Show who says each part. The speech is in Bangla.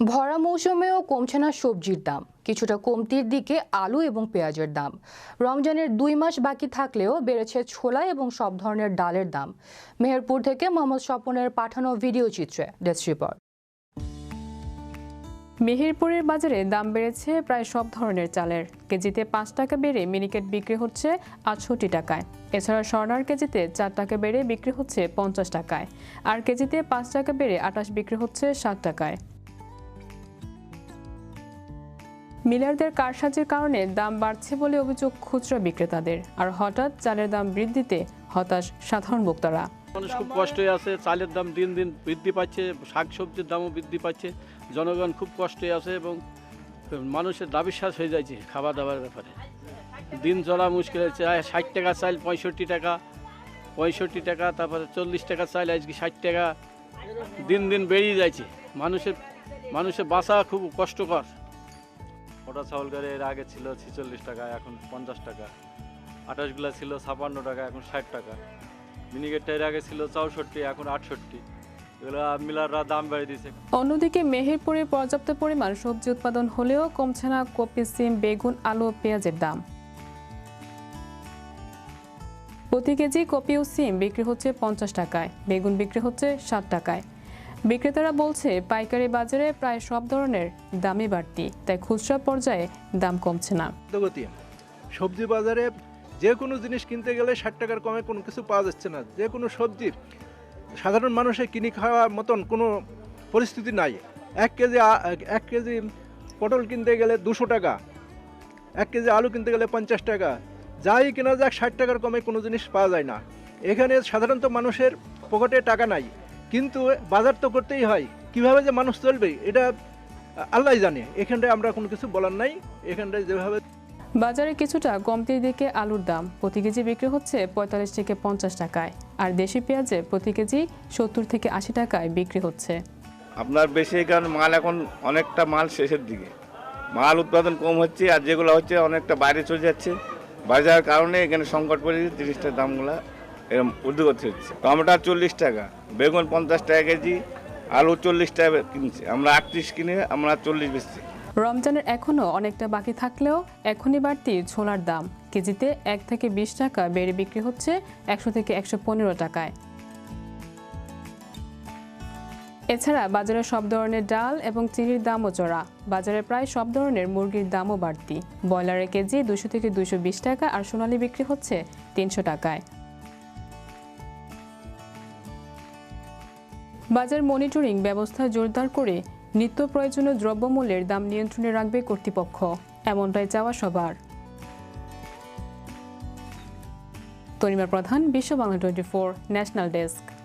Speaker 1: ভরা মৌসুমেও কমছে না সবজির দাম। কিছুটা কমতির দিকে আলু এবং পেঁয়াজের দাম। রমজানের দুই মাস বাকি থাকলেও বেড়েছে ছোলা এবং সব ধরনের ডালের দাম। মেহেরপুর থেকে মোহাম্মদ স্বপনের পাঠানো ভিডিও চিত্রে ডেস্ক রিপোর্ট।
Speaker 2: মেহেরপুরের বাজারে দাম বেড়েছে প্রায় সব ধরনের চালের। কেজিতে পাঁচ টাকা বেড়ে মিনিকেট বিক্রি হচ্ছে আটষট্টি টাকায়। এছাড়া স্বর্ণার কেজিতে চার টাকা বেড়ে বিক্রি হচ্ছে পঞ্চাশ টাকায়। আর কেজিতে পাঁচ টাকা বেড়ে আটাশ বিক্রি হচ্ছে ষাট টাকায়। মিলারদের কারসাজির কারণে দাম বাড়ছে বলে অভিযোগ খুচরা বিক্রেতাদের। আর হঠাৎ চালের দাম বৃদ্ধিতে হতাশ সাধারণ ভোক্তারা।
Speaker 3: মানুষ খুব কষ্টে আছে, চালের দাম দিন দিন বৃদ্ধি পাচ্ছে শাক সবজির দামও বৃদ্ধি পাচ্ছে, জনগণ খুব কষ্টে আছে এবং মানুষের দাবিশ্বাস হয়ে যাচ্ছে খাওয়া দাওয়ার ব্যাপারে। দিন চলা মুশকিল হচ্ছে ষাট টাকা চাল পঁয়ষট্টি টাকা পঁয়ষট্টি টাকা, তারপরে চল্লিশ টাকা চাল, আজকে ষাট টাকা। দিন দিন বেড়েই যাচ্ছে। মানুষের মানুষের বাঁচা খুব কষ্টকর।
Speaker 4: ওটা চাউল গাড়ি এর আগে ছিল ছিচল্লিশ টাকা, এখন পঞ্চাশ টাকা। আঠাশগুলা ছিল ছাপান্ন টাকা, এখন ষাট টাকা। মিনিকেটটা এর আগে ছিল চৌষট্টি, এখন আটষট্টি। মিলাররা দাম দিয়েছে।
Speaker 2: অন্যদিকে মেহেরপুরে পর্যাপ্ত পরিমাণ সবজি উৎপাদন হলেও কমছে না কপি, সিম, বেগুন, আলু পেঁয়াজের দাম। প্রতি কেজি কপি ও সিম বিক্রি হচ্ছে পঞ্চাশ টাকায়, বেগুন বিক্রি হচ্ছে ষাট টাকায়। বিক্রেতারা বলছে, পাইকারি বাজারে প্রায় সব ধরনের দামই বাড়তি, তাই খুচরা পর্যায়ে দাম কমছে না।
Speaker 5: সবজি বাজারে যে কোনো জিনিস কিনতে গেলে ষাট টাকার কমে কোনো কিছু পাওয়া যাচ্ছে না। যে কোনো সবজির সাধারণ মানুষের কিনে খাওয়ার মতন কোনো পরিস্থিতি নাই। এক কেজি এক কেজি পটল কিনতে গেলে দুশো টাকা, এক কেজি আলু কিনতে গেলে পঞ্চাশ টাকা, যাই কেনা যাক ষাট টাকার কমে কোনো জিনিস পাওয়া যায় না। এখানে সাধারণত মানুষের পকেটে টাকা নাই। কিন্তু বাজার তো করতেই হয়। কীভাবে যে মানুষ চলবে এটা আল্লাহ জানে। এখানটায় আমরা কোনো কিছু বলার নাই। এখানটায় যেভাবে
Speaker 2: বাজারে কিছুটা কমতির দিকে আলুর দাম। প্রতি কেজি বিক্রি হচ্ছে পঁয়তাল্লিশ থেকে পঞ্চাশ টাকায়। আর দেশি পেঁয়াজে প্রতি কেজি সত্তর থেকে আশি টাকায় বিক্রি হচ্ছে।
Speaker 6: আপনার বেশি কারণ মাল এখন অনেকটা মাল শেষের দিকে। মাল উৎপাদন কম হচ্ছে আর যেগুলো হচ্ছে অনেকটা বাইরে চলে যাচ্ছে। বাজার কারণে এখানে সংকট পড়ে জিনিসটার দামগুলো এরকম ঊর্ধ্বগতি হচ্ছে টমেটো চল্লিশ টাকা, বেগুন পঞ্চাশ টাকা কেজি, আলু চল্লিশ টাকা কিনছে। আমরা আটত্রিশ কিনে আমরা চল্লিশ বেচছি।
Speaker 2: রমজানের এখনও অনেকটা বাকি থাকলেও এখনই বাড়তি ছোলার দাম। কেজিতে এক থেকে বিশ টাকা বেড়ে বিক্রি হচ্ছে একশো থেকে একশো পনেরো টাকায়। এছাড়া বাজারে সব ধরনের ডাল এবং চিনির দামও চড়া। বাজারে প্রায় সব ধরনের মুরগির দামও বাড়তি। ব্রয়লারের কেজি দুশো থেকে দুশো টাকা আর সোনালি বিক্রি হচ্ছে তিনশো টাকায়। বাজার মনিটরিং ব্যবস্থা জোরদার করে নিত্য প্রয়োজনীয় দ্রব্যমূল্যের দাম নিয়ন্ত্রণে রাখবে কর্তৃপক্ষ। এমনটাই চাওয়া সবার। Tanima Pradhan, Biswa Bangla twenty four, national desk.